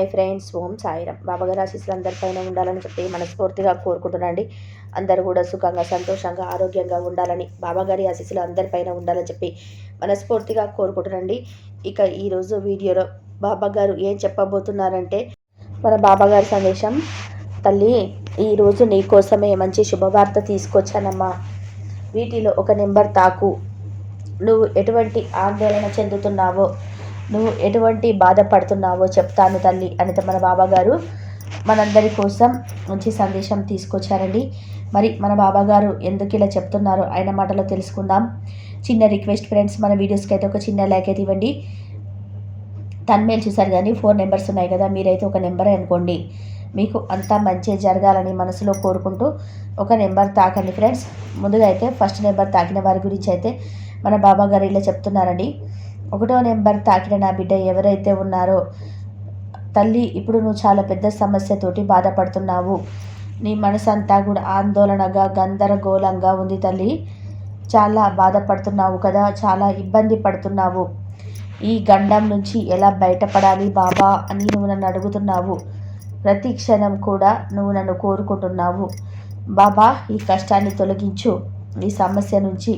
Hi friends ఓం సాయిరం బాబాగారి ఆశీస్సులు అందరిపైన ఉండాలని చెప్పి మనస్ఫూర్తిగా కోరుకుంటున్నాండి అందరూ కూడా సుఖంగా సంతోషంగా ఆరోగ్యంగా ఉండాలని బాబాగారి ఆశీస్సులు అందరిపైన ఉండాలని చెప్పి మనస్ఫూర్తిగా కోరుకుంటున్నాండి ఇక ఈరోజు వీడియోలో బాబాగారు ఏం చెప్పబోతున్నారంటే మన బాబాగారి సందేశం తల్లి ఈరోజు నీ కోసమే మంచి శుభవార్త తీసుకొచ్చానమ్మా. వీటిలో ఒక నెంబర్ తాకు. నువ్వు ఎటువంటి ఆందోళన చెందుతున్నావో నువ్వు ఎటువంటి బాధపడుతున్నావో చెప్తాను తల్లి అని మన బాబాగారు మనందరి కోసం మంచి సందేశం తీసుకొచ్చారండి. మరి మన బాబాగారు ఎందుకు ఇలా చెప్తున్నారో ఆయన మాటలో తెలుసుకుందాం. చిన్న రిక్వెస్ట్ ఫ్రెండ్స్ మన వీడియోస్కి అయితే ఒక చిన్న లైక్ అయితే ఇవ్వండి. తన్మేలు చూసారు కానీ ఫోర్ నెంబర్స్ ఉన్నాయి కదా మీరైతే ఒక నెంబర్ అనుకోండి. మీకు అంతా మంచి జరగాలని మనసులో కోరుకుంటూ ఒక నెంబర్ తాకండి ఫ్రెండ్స్. ముందుగా అయితే ఫస్ట్ నెంబర్ తాకిన వారి గురించి అయితే మన బాబాగారు ఇలా చెప్తున్నారండి. ఒకటో నెంబర్ తాకిన నా బిడ్డ ఎవరైతే ఉన్నారో తల్లి ఇప్పుడు నువ్వు చాలా పెద్ద సమస్యతోటి బాధపడుతున్నావు. నీ మనసంతా కూడా ఆందోళనగా గందరగోళంగా ఉంది తల్లి. చాలా బాధపడుతున్నావు కదా చాలా ఇబ్బంది పడుతున్నావు. ఈ గండం నుంచి ఎలా బయటపడాలి బాబా అని నువ్వు నన్ను అడుగుతున్నావు. ప్రతి క్షణం కూడా నువ్వు నన్ను కోరుకుంటున్నావు. బాబా ఈ కష్టాన్ని తొలగించు. ఈ సమస్య నుంచి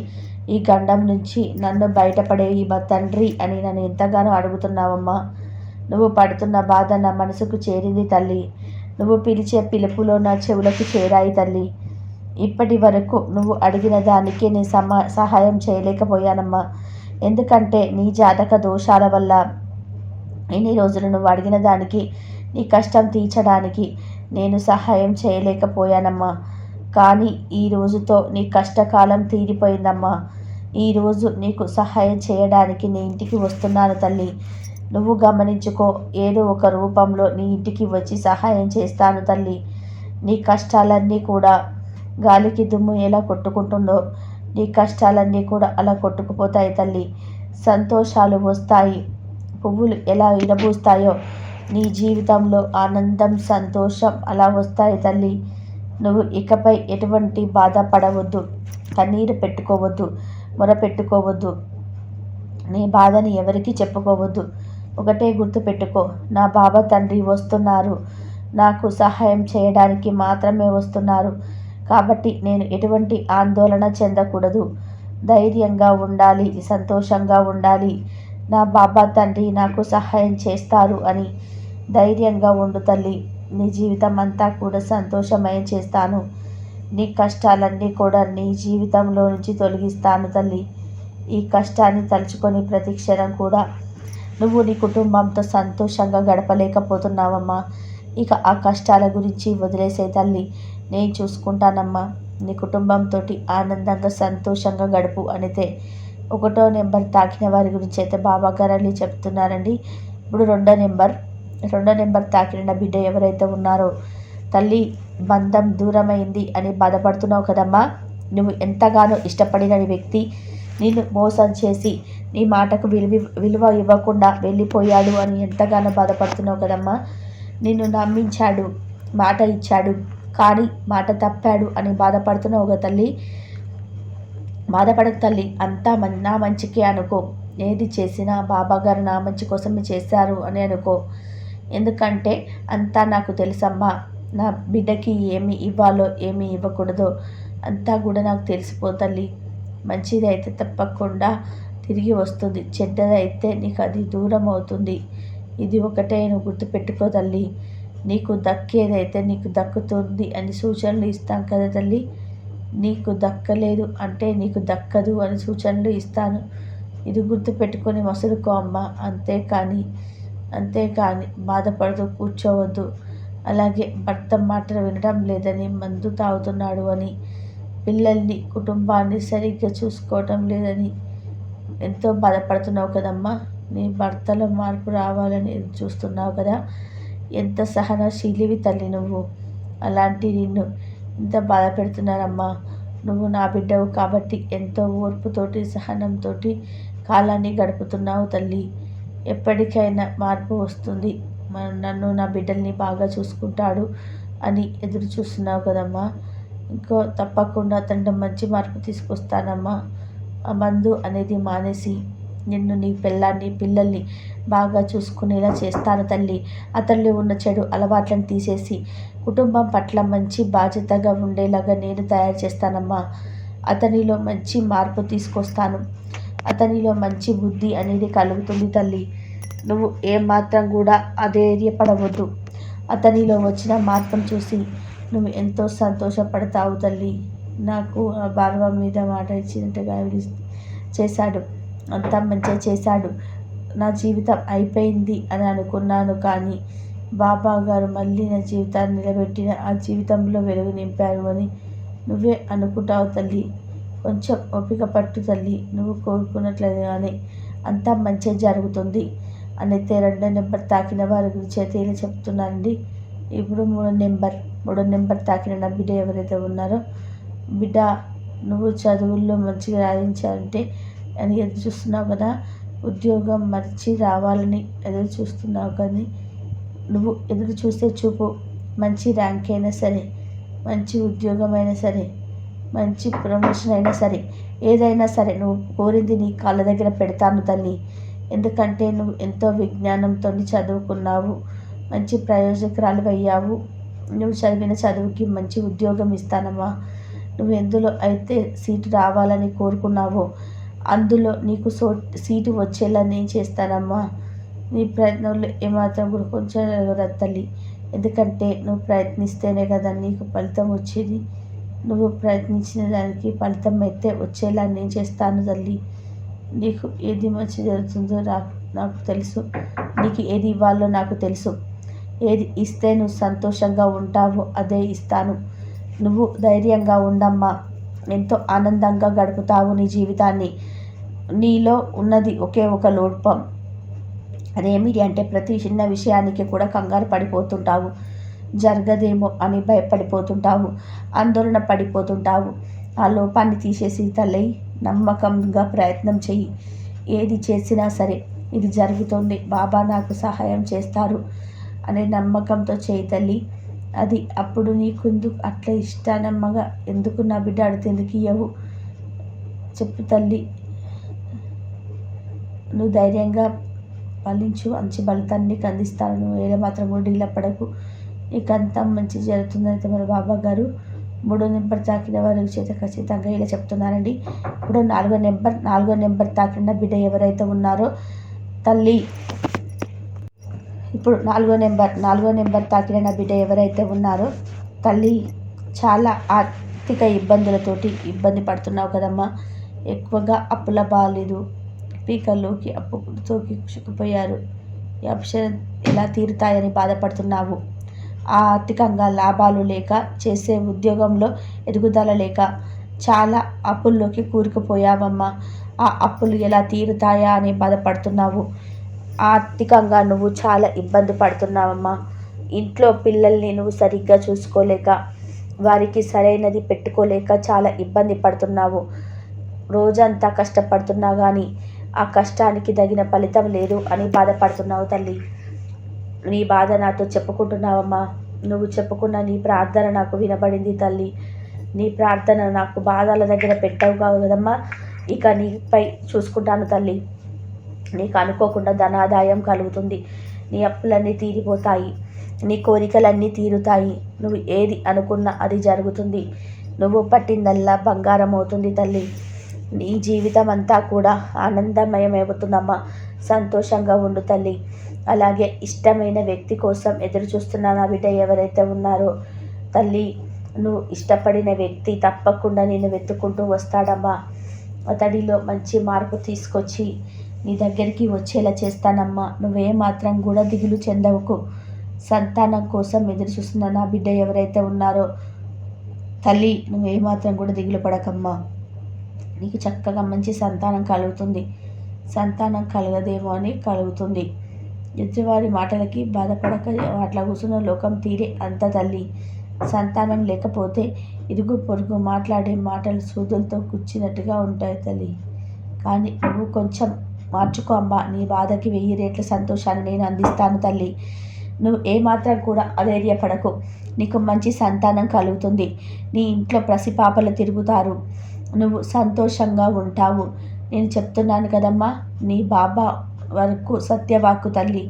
ఈ గండం నుంచి నన్ను బయటపడే ఈ మా తండ్రి అని నన్ను ఎంతగానో అడుగుతున్నావమ్మా. నువ్వు పడుతున్న బాధ నా మనసుకు చేరింది తల్లి. నువ్వు పిలిచే పిలుపులో నా చెవులకు చేరాయి తల్లి. ఇప్పటి వరకు నువ్వు అడిగిన దానికే నేను సమా సహాయం చేయలేకపోయానమ్మా. ఎందుకంటే నీ జాతక దోషాల వల్ల ఇన్ని రోజులు నువ్వు అడిగిన దానికి నీ కష్టం తీర్చడానికి నేను సహాయం చేయలేకపోయానమ్మా. కానీ ఈ రోజుతో నీ కష్టకాలం తీరిపోయిందమ్మా. ఈరోజు నీకు సహాయం చేయడానికి నీ ఇంటికి వస్తున్నాను తల్లి. నువ్వు గమనించుకో ఏదో ఒక రూపంలో నీ ఇంటికి వచ్చి సహాయం చేస్తాను తల్లి. నీ కష్టాలన్నీ కూడా గాలికి దుమ్ము ఎలా కొట్టుకుంటుందో నీ కష్టాలన్నీ కూడా అలా కొట్టుకుపోతాయి తల్లి. సంతోషాలు వస్తాయి. పువ్వులు ఎలా విరబూస్తాయో నీ జీవితంలో ఆనందం సంతోషం అలా వస్తాయి తల్లి. నువ్వు ఇకపై ఎటువంటి బాధపడవద్దు. కన్నీరు పెట్టుకోవద్దు మొరపెట్టుకోవద్దు నీ బాధని ఎవరికి చెప్పుకోవద్దు. ఒకటే గుర్తుపెట్టుకో నా బాబా తండ్రి వస్తున్నారు. నాకు సహాయం చేయడానికి మాత్రమే వస్తున్నారు. కాబట్టి నేను ఎటువంటి ఆందోళన చెందకూడదు. ధైర్యంగా ఉండాలి సంతోషంగా ఉండాలి. నా బాబా తండ్రి నాకు సహాయం చేస్తారు అని ధైర్యంగా ఉండు తల్లి. నీ జీవితం అంతా కూడా సంతోషమయం చేస్తాను. నీ కష్టాలన్నీ కూడా నీ జీవితంలో నుంచి తొలగిస్తాను తల్లి. ఈ కష్టాన్ని తలుచుకొని ప్రతి క్షణం కూడా నువ్వు నీ కుటుంబంతో సంతోషంగా గడపలేకపోతున్నావమ్మా. ఇక ఆ కష్టాల గురించి వదిలేసే తల్లి. నేను చూసుకుంటానమ్మా. నీ కుటుంబంతో ఆనందంగా సంతోషంగా గడుపు అనితే ఒకటో నెంబర్ తాకిన వారి గురించి అయితే బాబా గారు చెప్తున్నారండి. ఇప్పుడు రెండో నెంబర్. రెండో నెంబర్ తాకిన బిడ్డ ఎవరైతే ఉన్నారో తల్లి బంధం దూరమైంది అని బాధపడుతున్నావు కదమ్మా. నువ్వు ఎంతగానో ఇష్టపడిన వ్యక్తి నిన్ను మోసం చేసి నీ మాటకు విలువ విలువ ఇవ్వకుండా వెళ్ళిపోయాడు అని ఎంతగానో బాధపడుతున్నావు కదమ్మా. నిన్ను నమ్మించాడు మాట ఇచ్చాడు కానీ మాట తప్పాడు అని బాధపడుతున్నావు ఒక తల్లి. బాధపడక తల్లి అంతా నా మంచికి అనుకో. ఏది చేసినా బాబాగారు నా మంచి కోసమే చేశారు అని అనుకో. ఎందుకంటే అంతా నాకు తెలుసమ్మా. నా బిడ్డకి ఏమి ఇవ్వాలో ఏమి ఇవ్వకూడదో అంతా కూడా నాకు తెలిసిపోతల్లి మంచిది అయితే తప్పకుండా తిరిగి వస్తుంది. చెడ్డదైతే నీకు అది దూరం అవుతుంది. ఇది ఒకటే నువ్వు గుర్తుపెట్టుకో తల్లి. నీకు దక్కేదైతే నీకు దక్కుతుంది అని సూచనలు ఇస్తాం కదా తల్లి. నీకు దక్కలేదు అంటే నీకు దక్కదు అని సూచనలు ఇస్తాను. ఇది గుర్తుపెట్టుకొని మసులుకో అమ్మ. అంతేకాని అంతేకాని బాధపడుతూ కూర్చోవద్దు. అలాగే భర్త మాటలు వినడం లేదని మందు తాగుతున్నాడు అని పిల్లల్ని కుటుంబాన్ని సరిగ్గా చూసుకోవటం లేదని ఎంతో బాధపడుతున్నావు కదమ్మా. నీ భర్తలో మార్పు రావాలని చూస్తున్నావు కదా. ఎంత సహనశీలివి తల్లి నువ్వు. అలాంటి నిన్ను ఇంత బాధ పెడుతున్నారమ్మా. నువ్వు నా బిడ్డవు కాబట్టి ఎంతో ఓర్పుతోటి సహనంతో కాలాన్ని గడుపుతున్నావు తల్లి. ఎప్పటికైనా మార్పు వస్తుంది. నన్ను నా బిడ్డల్ని బాగా చూసుకుంటాడు అని ఎదురు చూస్తున్నావు కదమ్మా. ఇంకో తప్పకుండా తండ్రి మంచి మార్పు తీసుకొస్తానమ్మా. ఆ మందు అనేది మానేసి నిన్ను నీ పిల్లాన్ని పిల్లల్ని బాగా చూసుకునేలా చేస్తాను తల్లి. అతనిలో ఉన్న చెడు అలవాట్లను తీసేసి కుటుంబం పట్ల మంచి బాధ్యతగా ఉండేలాగా నేను తయారు చేస్తానమ్మా. అతనిలో మంచి మార్పు తీసుకొస్తాను. అతనిలో మంచి బుద్ధి అనేది కలుగుతుంది తల్లి. నువ్వు ఏమాత్రం కూడా అధైర్యపడవద్దు. అతనిలో వచ్చిన మార్పును చూసి నువ్వు ఎంతో సంతోషపడతావు తల్లి. నాకు ఆ బాబా మీద మాట ఇచ్చినట్టుగా చేశాడు. అంతా మంచిగా చేశాడు. నా జీవితం అయిపోయింది అని అనుకున్నాను కానీ బాబా గారు మళ్ళీ నా జీవితాన్ని నిలబెట్టిన ఆ జీవితంలో వెలుగు నింపారు అని నువ్వే అనుకుంటావు తల్లి. కొంచెం ఓపిక పట్టు తల్లి నువ్వు కోరుకున్నట్లుగానే అంతా మంచిగా జరుగుతుంది అనైతే రెండో నెంబర్ తాకిన వారి గురించి అయితే ఇలా చెప్తున్నానండి. ఇప్పుడు మూడో నెంబర్ మూడో నెంబర్ తాకిన నా బిడ్డ ఎవరైతే ఉన్నారో బిడ్డ నువ్వు చదువుల్లో మంచిగా రాయించాలంటే అని ఎదురు చూస్తున్నావు కదా ఉద్యోగం మర్చి రావాలని ఎదురు చూస్తున్నావు కానీ నువ్వు ఎదురు చూస్తే చూపు మంచి ర్యాంక్ అయినా సరే మంచి ఉద్యోగం అయినా సరే మంచి ప్రమోషన్ అయినా సరే ఏదైనా సరే నువ్వు కోరింది నీ కాళ్ళ దగ్గర పెడతాను తల్లి. ఎందుకంటే నువ్వు ఎంతో విజ్ఞానంతో చదువుకున్నావు మంచి ప్రయోజకురాలు అయ్యావు. నువ్వు చదివిన చదువుకి మంచి ఉద్యోగం ఇస్తానమ్మా. నువ్వు ఎందులో అయితే సీటు రావాలని కోరుకున్నావో అందులో నీకు సో సీటు వచ్చేలా నేను చేస్తానమ్మా. నీ ప్రయత్నంలో ఏమాత్రం కూడా కొంచెం తల్లి. ఎందుకంటే నువ్వు ప్రయత్నిస్తేనే కదా నీకు ఫలితం వచ్చేది. నువ్వు ప్రయత్నించిన దానికి ఫలితం అయితే వచ్చేలా నేను చేస్తాను తల్లి. నీకు ఏది మంచి జరుగుతుందో నాకు నాకు తెలుసు. నీకు ఏది ఇవ్వాలో నాకు తెలుసు. ఏది ఇస్తే నువ్వు సంతోషంగా ఉంటావో అదే ఇస్తాను. నువ్వు ధైర్యంగా ఉండమ్మా. ఎంతో ఆనందంగా గడుపుతావు నీ జీవితాన్ని. నీలో ఉన్నది ఒకే ఒక లోపం. అదేమిటి అంటే ప్రతి చిన్న విషయానికి కూడా కంగారు పడిపోతుంటావు. జరగదేమో అని భయపడిపోతుంటావు ఆందోళన పడిపోతుంటావు. ఆ లోపాన్ని తీసేసి తల్లి నమ్మకంగా ప్రయత్నం చెయ్యి. ఏది చేసినా సరే ఇది జరుగుతుంది. బాబా నాకు సహాయం చేస్తారు అనే నమ్మకంతో చేయి తల్లి. అది అప్పుడు నీకు ఎందుకు అట్లా ఇష్టానమ్మగా? ఎందుకు నా బిడ్డ అడితే ఎందుకు ఇయ్యవు? చెప్పు తల్లి. నువ్వు ధైర్యంగా ఫలించు మంచి ఫలితాన్ని నీకు అందిస్తాను. నువ్వు ఏదో మాత్రం కూడా పడకు. ఇక అంతా మంచి జరుగుతుందని అయితే మరి బాబా గారు మూడో నెంబర్ తాకిన వారి చేత ఖచ్చితంగా ఇలా చెప్తున్నారండి. ఇప్పుడు నాలుగో నెంబర్ నాలుగో నెంబర్ తాకిన బిడ్డ ఎవరైతే ఉన్నారో తల్లి. ఇప్పుడు నాలుగో నెంబర్ నాలుగో నెంబర్ తాకిన నా బిడ్డ ఎవరైతే ఉన్నారో తల్లి చాలా ఆర్థిక ఇబ్బందులతోటి ఇబ్బంది పడుతున్నావు కదమ్మా. ఎక్కువగా అప్పుల బాలేదు. పీకల్లోకి అప్పుతోకి చిక్కుపోయారు ఈ అప్షన్ ఎలా తీరుతాయని బాధపడుతున్నావు? ఆర్థికంగా లాభాలు లేక చేసే ఉద్యోగంలో ఎదుగుదల లేక చాలా అప్పుల్లోకి కూరుకుపోయావమ్మా. ఆ అప్పులు ఎలా తీరుతాయా అని బాధపడుతున్నావు. ఆర్థికంగా నువ్వు చాలా ఇబ్బంది పడుతున్నావమ్మా. ఇంట్లో పిల్లల్ని నువ్వు సరిగ్గా చూసుకోలేక వారికి సరైనది పెట్టుకోలేక చాలా ఇబ్బంది పడుతున్నావు. రోజంతా కష్టపడుతున్నా కానీ ఆ కష్టానికి తగిన ఫలితం లేదు అని బాధపడుతున్నావు తల్లి. నీ బాధ నాతో చెప్పుకుంటున్నావమ్మా. నువ్వు చెప్పుకున్న నీ ప్రార్థన నాకు వినబడింది తల్లి. నీ ప్రార్థన నాకు బాధల దగ్గర పెట్టావు కావు కదమ్మా. ఇక నీపై చూసుకుంటాను తల్లి. నీకు అనుకోకుండా ధనాదాయం కలుగుతుంది. నీ అప్పులన్నీ తీరిపోతాయి. నీ కోరికలన్నీ తీరుతాయి. నువ్వు ఏది అనుకున్నా అది జరుగుతుంది. నువ్వు పట్టిందల్లా బంగారం అవుతుంది తల్లి. నీ జీవితం అంతా కూడా ఆనందమయమవుతుందమ్మా. సంతోషంగా ఉండు తల్లి. అలాగే ఇష్టమైన వ్యక్తి కోసం ఎదురు చూస్తున్న నా బిడ్డ ఎవరైతే ఉన్నారో తల్లి నువ్వు ఇష్టపడిన వ్యక్తి తప్పకుండా నేను వెతుక్కుంటూ వస్తాడమ్మా. అతడిలో మంచి మార్పు తీసుకొచ్చి నీ దగ్గరికి వచ్చేలా చేస్తానమ్మా. నువ్వే మాత్రం కూడా దిగులు చెందవుకు. సంతానం కోసం ఎదురు చూస్తున్న నా బిడ్డ ఎవరైతే ఉన్నారో తల్లి నువ్వేమాత్రం కూడా దిగులు పడకమ్మా. నీకు చక్కగా మంచి సంతానం కలుగుతుంది. సంతానం కలగదేమో అని కలుగుతుంది. ఎదుటివారి మాటలకి బాధపడక అట్లా కూర్చున్న లోకం తీరే అంత తల్లి. సంతానం లేకపోతే ఇరుగు పొరుగు మాట్లాడే మాటలు సూదులతో కూర్చున్నట్టుగా ఉంటాయి తల్లి. కానీ నువ్వు కొంచెం మార్చుకో అమ్మా. నీ బాధకి వెయ్యి రేట్ల సంతోషాన్ని నేను అందిస్తాను తల్లి. నువ్వు ఏమాత్రం కూడా అధైర్యపడకు. నీకు మంచి సంతానం కలుగుతుంది. నీ ఇంట్లో పసిపాపలు తిరుగుతారు. నువ్వు సంతోషంగా ఉంటావు. నేను చెప్తున్నాను కదమ్మా నీ బాబా వరకు సత్యవాక్కు తల్లి.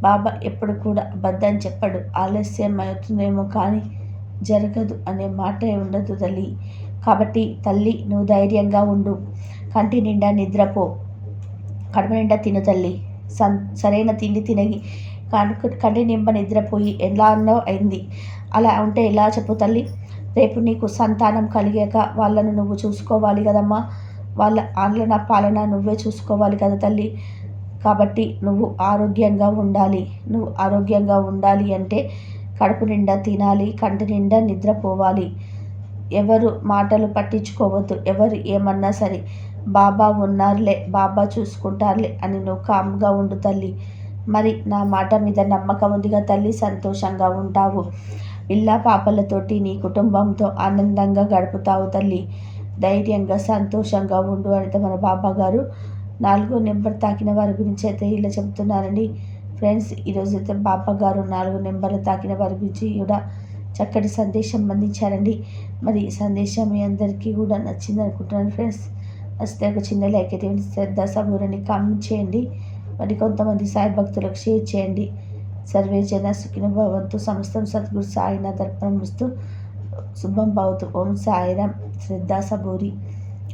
బాబా ఎప్పుడు కూడా అబద్ధం చెప్పడు. ఆలస్యం అవుతుందేమో కానీ జరగదు అనే మాటే ఉండదు తల్లి. కాబట్టి తల్లి నువ్వు ధైర్యంగా ఉండు. కంటి నిండా నిద్రపో. కడుపు నిండా తిను తల్లి. సన్ సరైన తిండి తినగి కంటి నింప నిద్రపోయి ఎలా అన్నో అయింది? అలా ఉంటే ఎలా చెప్పు తల్లి? రేపు నీకు సంతానం కలిగాక వాళ్ళను నువ్వు చూసుకోవాలి కదమ్మా. వాళ్ళ ఆలన పాలన నువ్వే చూసుకోవాలి కదా తల్లి. కాబట్టి నువ్వు ఆరోగ్యంగా ఉండాలి. నువ్వు ఆరోగ్యంగా ఉండాలి అంటే కడుపు నిండా తినాలి కంటి నిండా నిద్రపోవాలి. ఎవరు మాటలు పట్టించుకోవద్దు. ఎవరు ఏమన్నా సరే బాబా ఉన్నారులే బాబా చూసుకుంటారులే అని నువ్వు కామ్గా ఉండు తల్లి. మరి నా మాట మీద నమ్మకం ఉందిగా తల్లి. సంతోషంగా ఉంటావు. పిల్ల పాపలతోటి నీ కుటుంబంతో ఆనందంగా గడుపుతావు తల్లి. ధైర్యంగా సంతోషంగా ఉండు అయితే మన బాబా గారు నాలుగో నెంబర్ తాకిన వారి గురించి అయితే ఇలా చెప్తున్నారండి ఫ్రెండ్స్ ఈరోజు అయితే బాబా గారు నాలుగు నెంబర్లు తాకిన వారి గురించి కూడా చక్కటి సందేశం అందించారండి. మరి ఈ సందేశం మీ అందరికీ కూడా నచ్చింది అనుకుంటున్నాను ఫ్రెండ్స్. నచ్చితే ఒక చిన్న లైక్ అయితే శ్రద్ధ సబూరని కామెంట్ చేయండి. మరి కొంతమంది సాయి భక్తులకు షేర్ చేయండి. సర్వే జన సుఖిన భవంతు సమస్తం సద్గురు సాయినాథ్ అర్పణమిస్తూ శుభం భవతు. ఓం సాయిరామ్ శ్రద్ధా సబూరి.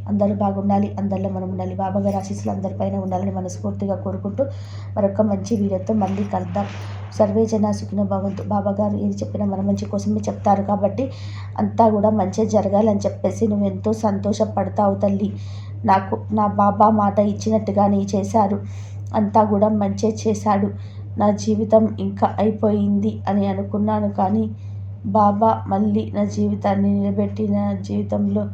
అందరూ బాగుండాలి అందరిలో మనం ఉండాలి. బాబాగారి ఆశీస్సులు అందరిపైన ఉండాలని మనస్ఫూర్తిగా కోరుకుంటూ మరొక మంచి వీడియోతో మళ్ళీ కలుద్దాం. సర్వే జన సుఖిన భవంతు. బాబాగారు ఏది చెప్పినా మన మంచి కోసమే చెప్తారు కాబట్టి అంతా కూడా మంచిగా జరగాలని చెప్పేసి నువ్వు ఎంతో సంతోషపడతావు తల్లి. నాకు నా బాబా మాట ఇచ్చినట్టుగానే చేశారు. అంతా కూడా మంచి చేశాడు. నా జీవితం ఇంకా అయిపోయింది అని అనుకున్నాను కానీ బాబా మళ్ళీ నా జీవితాన్ని నిలబెట్టి నా జీవితంలో